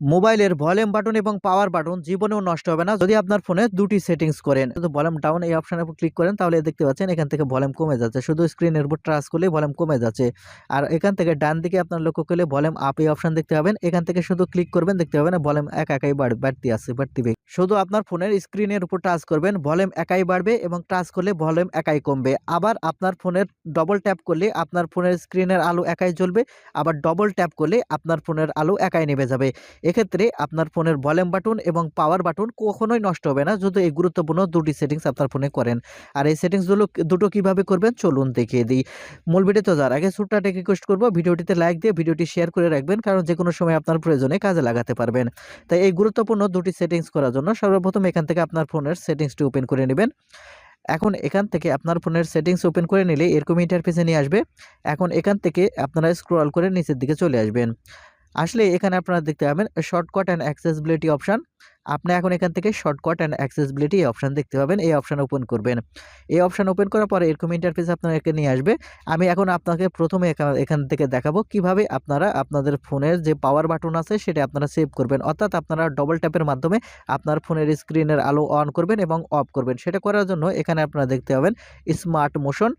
মোবাইলের volume button এবং power button জীবনেও নষ্ট হবে না যদি আপনার ফোনে দুটি সেটিংস করেন। শুধু ভলিউম ডাউন এই অপশানের উপর ক্লিক করেন, তাহলে দেখতে পাচ্ছেন এখান থেকে ভলিউম কমে যাচ্ছে। শুধু স্ক্রিনের উপর ট্রাস করলে ভলিউম কমে যাচ্ছে। আর এখান থেকে ডান দিকে আপনার লক্ষ্য করলে ভলিউম আপ এই অপশান দেখতে পাবেন। এখান থেকে শুধু ক্লিক করবেন, দেখতে পাবেন ভলিউম এক একাই বাড়তি আছে, বাড়তি শুধু আপনার ফোনের স্ক্রিনের উপর টাচ করবেন, ভলিউম একাই বাড়বে এবং টাচ করলে ভলিউম একাই কমবে। আবার আপনার ফোনের ডবল ট্যাপ করলে আপনার ফোনের স্ক্রিনের আলো একাই জ্বলবে, আবার ডবল ট্যাপ করলে আপনার ফোনের আলো একাই নেমে যাবে। এক্ষেত্রে আপনার ফোনের ভলিউম বাটন এবং পাওয়ার বাটন কখনোই নষ্ট হবে না যদি এই গুরুত্বপূর্ণ দুটি সেটিংস আপনার ফোনে করেন। আর এই সেটিংসগুলো দুটো কীভাবে করবেন চলুন দেখিয়ে দিই। মূল ভিডিওতে যার আগে ছোট্ট একটা রিকোয়েস্ট করব, ভিডিওটিতে লাইক দিয়ে ভিডিওটি শেয়ার করে রাখবেন, কারণ যে কোনো সময় আপনার প্রয়োজনে কাজে লাগাতে পারবেন। তাই এই গুরুত্বপূর্ণ দুটি সেটিংস করার জন্য সর্বপ্রথম এখান থেকে আপনার ফোনের সেটিংসটি ওপেন করে নেবেন। এখন এখান থেকে আপনার ফোনের সেটিংস ওপেন করে নিলে এরকম ইন্টারফেসে নিয়ে আসবে। এখন এখান থেকে আপনারা স্ক্রল করে নিচের দিকে চলে আসবেন। আসলে এখানে আপনারা দেখতে পাবেন শর্টকাট অ্যান্ড অ্যাক্সেসিবিলিটি অপশান আপনি এখন এখান থেকে শর্টকাট অ্যান্ড অ্যাক্সেসিবিলিটি এই অপশান দেখতে পাবেন। এই অপশান ওপেন করবেন। এই অপশান ওপেন করার পরে এরকম ইন্টারফেস আপনাকে নিয়ে আসবে। আমি এখন আপনাকে প্রথমে এখান থেকে দেখাবো কীভাবে আপনারা আপনাদের ফোনের যে পাওয়ার বাটন আছে সেটা আপনারা সেভ করবেন। অর্থাৎ আপনারা ডবল ট্যাপের মাধ্যমে আপনার ফোনের স্ক্রিনের আলো অন করবেন এবং অফ করবেন। সেটা করার জন্য এখানে আপনারা দেখতে পাবেন স্মার্ট মোশন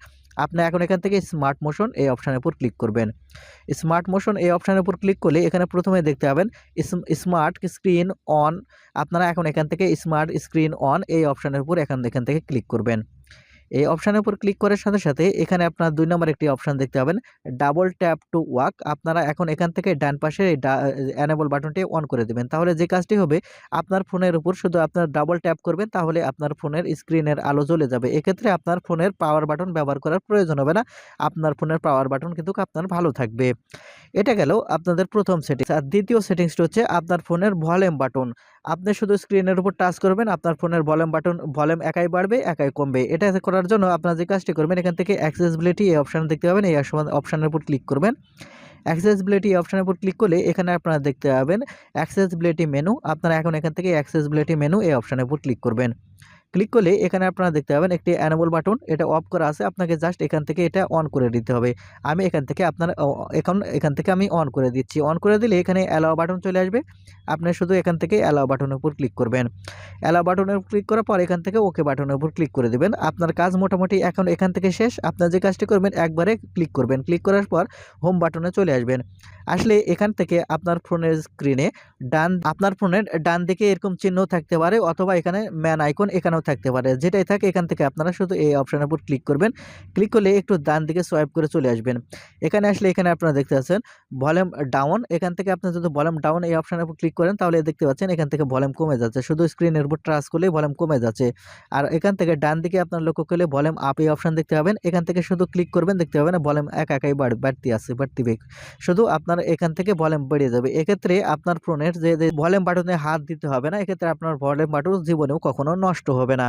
আপনি এখন এখান থেকে স্মার্ট মোশন এই অপশানের উপর ক্লিক করবেন। স্মার্ট মোশন এই অপশানের উপর ক্লিক করলে এখানে প্রথমে দেখতে পাবেন স্মার্ট স্ক্রিন অন আপনারা এখন এখান থেকে স্মার্ট স্ক্রিন অন এই অপশানের উপর এখান এখান থেকে ক্লিক করবেন। এই অপশানের উপর ক্লিক করার সাথে সাথে এখানে আপনার দুই নম্বর একটি অপশান দেখতে পাবেন ডাবল ট্যাপ টু ওয়াক আপনারা এখন এখান থেকে ডান পাশে এই অ্যানেবল বাটনটি অন করে দেবেন। তাহলে যে কাজটি হবে, আপনার ফোনের উপর শুধু আপনার ডাবল ট্যাপ করবেন, তাহলে আপনার ফোনের স্ক্রিনের আলো জ্বলে যাবে। এক্ষেত্রে আপনার ফোনের পাওয়ার বাটন ব্যবহার করার প্রয়োজন হবে না। আপনার ফোনের পাওয়ার বাটন কিন্তু আপনার ভালো থাকবে। এটা গেল আপনাদের প্রথম সেটিংস আর দ্বিতীয় সেটিংসটি হচ্ছে আপনার ফোনের ভলিউম বাটন আপনি শুধু স্ক্রিনের উপর টাচ করবেন, আপনার ফোনের ভলিউম বাটন ভলিউম একাই বাড়বে, একাই কমবে। এটা করার জন্য আপনার যে কাজটি করবেন, এখান থেকে অ্যাক্সেসিবিলিটি এই অপশান দেখতে পাবেন। এই অপশানের উপর ক্লিক করবেন। অ্যাক্সেসিবিলিটি অপশানের উপর ক্লিক করলে এখানে আপনারা দেখতে পাবেন অ্যাক্সেসিবিলিটি মেনু আপনারা এখন এখান থেকে অ্যাক্সেসিবিলিটি মেনু এই অপশানের উপর ক্লিক করবেন। ক্লিক করলে এখানে আপনারা দেখতে পাবেন একটি অ্যানেবল বাটন এটা অফ করা আছে। আপনাকে জাস্ট এখান থেকে এটা অন করে দিতে হবে। আমি এখান থেকে আপনার এখন এখান থেকে আমি অন করে দিচ্ছি। অন করে দিলে এখানে অ্যালাও বাটন চলে আসবে। আপনি শুধু এখান থেকে অ্যালাও বাটনের উপর ক্লিক করবেন। অ্যালাও বাটনের উপর ক্লিক করার পর এখান থেকে ওকে বাটনের উপর ক্লিক করে দেবেন। আপনার কাজ মোটামুটি এখন এখান থেকে শেষ। আপনার যে কাজটি করবেন একবারে ক্লিক করবেন। ক্লিক করার পর হোম বাটনে চলে আসবেন। আসলে এখান থেকে আপনার ফোনের স্ক্রিনে ডান, আপনার ফোনের ডান দিকে এরকম চিহ্ন থাকতে পারে, অথবা এখানে ম্যান আইকন এখানেও থাকতে পারে। যেটাই থাকে এখান থেকে আপনারা শুধু এই অপশানের উপর ক্লিক করবেন। ক্লিক করলে একটু ডান দিকে সোয়াইপ করে চলে আসবেন। এখানে আসলে এখানে আপনারা দেখতে পাচ্ছেন ভলিউম ডাউন। এখান থেকে আপনি যদি ভলিউম ডাউন এই অপশানের উপর ক্লিক করেন তাহলে দেখতে পাচ্ছেন এখান থেকে ভলিউম কমে যাচ্ছে। শুধু স্ক্রিনের উপর ট্রাস করলে ভলিউম কমে যাচ্ছে। আর এখান থেকে ডান দিকে আপনার লক্ষ্য করলে ভলিউম আপ এই অপশান দেখতে পাবেন। এখান থেকে শুধু ক্লিক করবেন দেখতে পাবেন ভলিউম এক একাই বাড়, বাড়তি আছে, বাড়তি বেগ। শুধু আপনার এখান থেকে ভলিউম বেড়ে যাবে। এক্ষেত্রে আপনার ফোনের যে ভলিউম বাটনে হাত দিতে হবে না, এক্ষেত্রে আপনার ভলিউম বাটন জীবনেও কখনো নষ্ট হবে না।